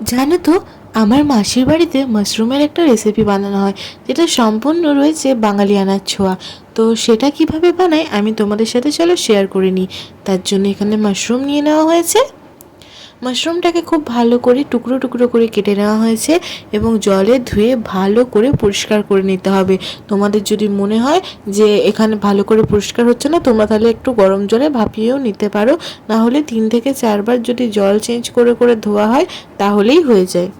জানো তো, আমার মাসির বাড়িতে মাশরুমের একটা রেসিপি বানানো হয়, যেটা সম্পূর্ণ রয়েছে বাঙালিয়ানার ছোঁয়া। তো সেটা কীভাবে বানাই আমি তোমাদের সাথে চলো শেয়ার করে নিই। তার জন্য এখানে মাশরুম নিয়ে নেওয়া হয়েছে। মাশরুমটাকে খুব ভালো করে টুকরো টুকরো করে কেটে নেওয়া হয়েছে এবং জলে ধুয়ে ভালো করে পরিষ্কার করে নিতে হবে। তোমাদের যদি মনে হয় যে এখানে ভালো করে পরিষ্কার হচ্ছে না, তোমরা তাহলে একটু গরম জলে ভাপিয়েও নিতে পারো। না হলে তিন থেকে চারবার যদি জল চেঞ্জ করে করে ধোয়া হয়, তাহলেই হয়ে যায়।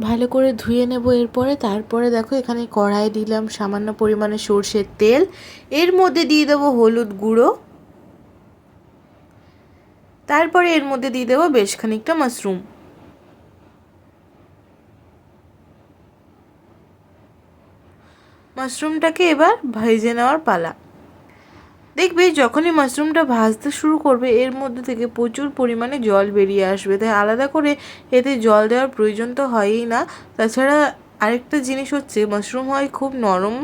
ভালো করে ধুয়ে নেব এরপরে। তারপরে দেখো এখানে কড়াই দিলাম সামান্য পরিমাণে সর্ষের তেল। এর মধ্যে দিয়ে দেবো হলুদ গুঁড়ো। তারপরে এর মধ্যে দিয়ে দেবো বেশ খানিকটা মাশরুম। মাশরুমটাকে এবার ভেজে নেওয়ার পালা। দেখবে যখনই মাশরুমটা ভাজতে শুরু করবে, এর মধ্যে থেকে প্রচুর পরিমাণে জল বেরিয়ে আসবে। তাই আলাদা করে এতে জল দেওয়ার প্রয়োজন তো হয়ই না। তাছাড়া আরেকটা জিনিস হচ্ছে, মাশরুম হয় খুব নরম,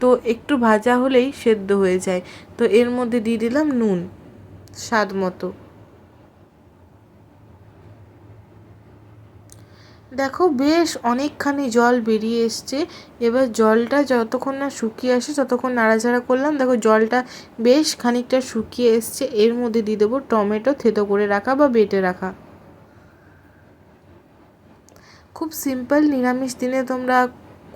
তো একটু ভাজা হলেই সেদ্ধ হয়ে যায়। তো এর মধ্যে দিয়ে দিলাম নুন, স্বাদ মতো। দেখো বেশ অনেকখানি জল বেরিয়ে এসছে। এবার জলটা যতক্ষণ না শুকিয়ে আসে ততক্ষণ নাড়াচাড়া করলাম। দেখো জলটা বেশ খানিকটা শুকিয়ে এসছে। এর মধ্যে দিয়ে দেবো টমেটো থেতো করে রাখা বা বেটে রাখা। খুব সিম্পল নিরামিষ দিনে তোমরা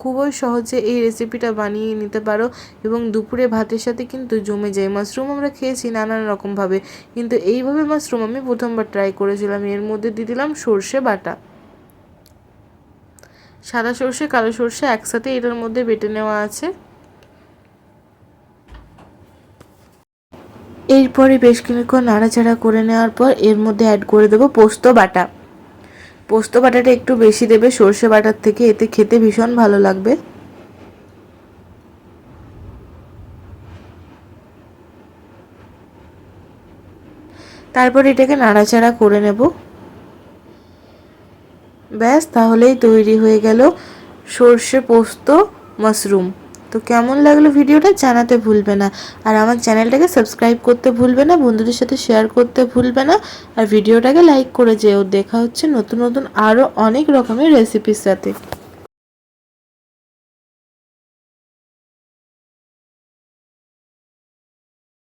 খুবই সহজে এই রেসিপিটা বানিয়ে নিতে পারো এবং দুপুরে ভাতের সাথে কিন্তু জমে যায়। মাশরুম আমরা খেয়েছি নানান রকমভাবে, কিন্তু এইভাবে মাশরুম আমি প্রথমবার ট্রাই করেছিলাম। এর মধ্যে দিয়ে দিলাম সর্ষে বাটা। সাদা সর্ষে, কালো সর্ষে একসাথে এটার মধ্যে বেটে নেওয়া আছে। এরপরে বেশ কিছুক্ষণ নাড়াচাড়া করে নেওয়ার পর এর মধ্যে অ্যাড করে দেবো পোস্ত বাটা। পোস্ত বাটাটা একটু বেশি দেবে সর্ষে বাটার থেকে, এতে খেতে ভীষণ ভালো লাগবে। তারপর এটাকে নাড়াচাড়া করে নেব। ব্যাস, তাহলেই তৈরি হয়ে গেল সর্ষে পোস্ত মাশরুম। তো কেমন লাগল ভিডিওটা জানাতে ভুলবে না। আর আমার চ্যানেলটাকে সাবস্ক্রাইব করতে ভুলবে না, বন্ধুদের সাথে শেয়ার করতে ভুলবে না, আর ভিডিওটাকে লাইক করে যেও। দেখা হচ্ছে নতুন নতুন আরও অনেক রকমের রেসিপির সাথে।